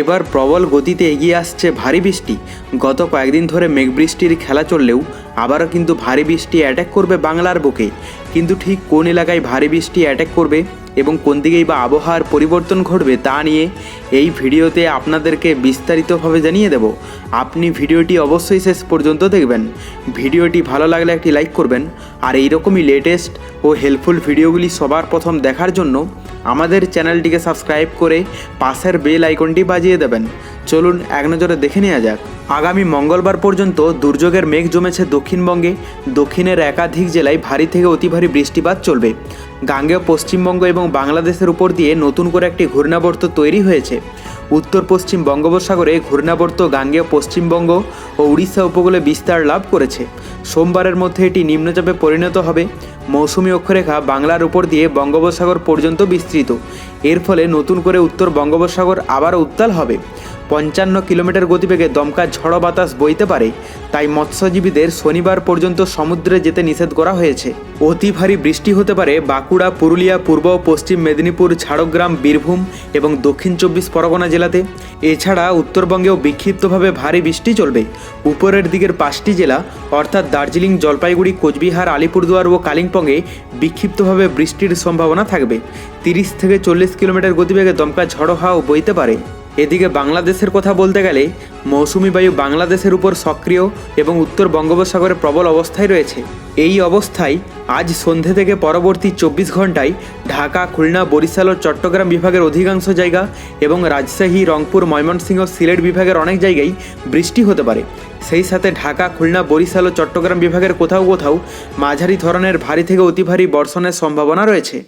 এবার প্রবল গতিতে এগিয়ে আসছে ভারী বৃষ্টি। গত কয়েকদিন ধরে মেঘবৃষ্টির খেলা চললেও আবারও কিন্তু ভারী বৃষ্টি অ্যাটাক করবে বাংলার বুকে। কিন্তু ঠিক কোন এলাকায় ভারী বৃষ্টি অ্যাটাক করবে? এবং কোন দিকেই বা আবহাওয়ার পরিবর্তন ঘটবে তা নিয়ে এই ভিডিওতে আপনাদেরকে বিস্তারিতভাবে জানিয়ে দেব। আপনি ভিডিওটি অবশ্যই শেষ পর্যন্ত দেখবেন। ভিডিওটি ভালো লাগলে একটি লাইক করবেন। আর এইরকমই লেটেস্ট ও হেল্পফুল ভিডিওগুলি সবার প্রথম দেখার জন্য আমাদের চ্যানেলটিকে সাবস্ক্রাইব করে পাশের বেল আইকনটি বাজিয়ে দেবেন। চলুন এক নজরে দেখে নেওয়া যাক। আগামী মঙ্গলবার পর্যন্ত দুর্যোগের মেঘ জমেছে দক্ষিণবঙ্গে। দক্ষিণের একাধিক জেলায় ভারী থেকে অতি ভারী বৃষ্টিপাত চলবে। গাঙ্গেয় পশ্চিমবঙ্গ এবং বাংলাদেশের উপর দিয়ে নতুন করে একটি ঘূর্ণাবর্ত তৈরি হয়েছে। উত্তর পশ্চিম বঙ্গোপসাগরে ঘূর্ণাবর্ত গাঙ্গেয় পশ্চিমবঙ্গ ও উড়িষ্যা উপকূলে বিস্তার লাভ করেছে। সোমবারের মধ্যে এটি নিম্নচাপে পরিণত হবে। মৌসুমী অক্ষরেখা বাংলার উপর দিয়ে বঙ্গোপসাগর পর্যন্ত বিস্তৃত। এর ফলে নতুন করে উত্তর বঙ্গোপসাগর আবারও উত্তাল হবে। পঞ্চান্ন কিলোমিটার গতিবেগে দমকা ঝড়ো বাতাস বইতে পারে। তাই মৎস্যজীবীদের শনিবার পর্যন্ত সমুদ্রে যেতে নিষেধ করা হয়েছে। অতি ভারী বৃষ্টি হতে পারে বাঁকুড়া, পুরুলিয়া, পূর্ব পশ্চিম মেদিনীপুর, ঝাড়গ্রাম, বীরভূম এবং দক্ষিণ চব্বিশ পরগনা জেলাতে। এছাড়া উত্তরবঙ্গেও বিক্ষিপ্তভাবে ভারী বৃষ্টি চলবে। উপরের দিকের পাঁচটি জেলা, অর্থাৎ দার্জিলিং, জলপাইগুড়ি, কোচবিহার, আলিপুরদুয়ার ও কালিম্পংয়ে বিক্ষিপ্তভাবে বৃষ্টির সম্ভাবনা থাকবে। তিরিশ থেকে চল্লিশ কিলোমিটার গতিবেগে দমকা ঝড়ো হাওয়া বইতে পারে। এদিকে বাংলাদেশের কথা বলতে গেলে, মৌসুমি বায়ু বাংলাদেশের উপর সক্রিয় এবং উত্তর বঙ্গোপসাগরে প্রবল অবস্থায় রয়েছে। এই অবস্থায় আজ সন্ধে থেকে পরবর্তী চব্বিশ ঘন্টায় ঢাকা, খুলনা, বরিশাল ও চট্টগ্রাম বিভাগের অধিকাংশ জায়গা এবং রাজশাহী, রংপুর, ময়মনসিংহ সিলেট বিভাগের অনেক জায়গায় বৃষ্টি হতে পারে। সেই সাথে ঢাকা, খুলনা, বরিশাল ও চট্টগ্রাম বিভাগের কোথাও কোথাও মাঝারি ধরনের ভারী থেকে অতি ভারী বর্ষণের সম্ভাবনা রয়েছে।